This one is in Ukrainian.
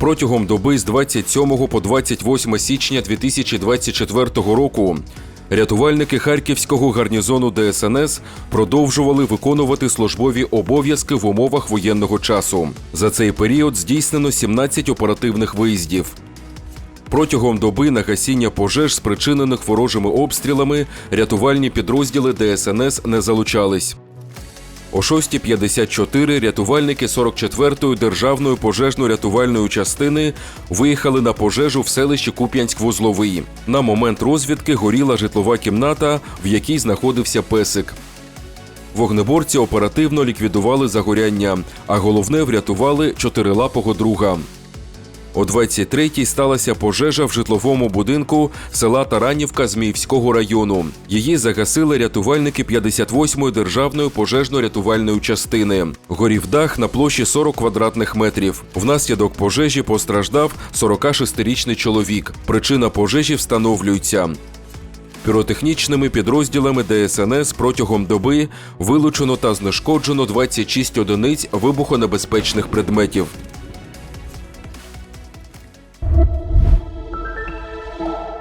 Протягом доби з 27 по 28 січня 2024 року рятувальники Харківського гарнізону ДСНС продовжували виконувати службові обов'язки в умовах воєнного часу. За цей період здійснено 17 оперативних виїздів. Протягом доби на гасіння пожеж, спричинених ворожими обстрілами, рятувальні підрозділи ДСНС не залучались. О 6.54 рятувальники 44-ї державної пожежно-рятувальної частини виїхали на пожежу в селищі Куп'янськ-Вузловий. На момент розвідки горіла житлова кімната, в якій знаходився песик. Вогнеборці оперативно ліквідували загоряння, а головне врятували чотирилапого друга. О 23-й сталася пожежа в житловому будинку села Таранівка Зміївського району. Її загасили рятувальники 58-ї державної пожежно-рятувальної частини. Горів дах на площі 40 квадратних метрів. Внаслідок пожежі постраждав 46-річний чоловік. Причина пожежі встановлюється. Піротехнічними підрозділами ДСНС протягом доби вилучено та знешкоджено 26 одиниць вибухонебезпечних предметів. thank you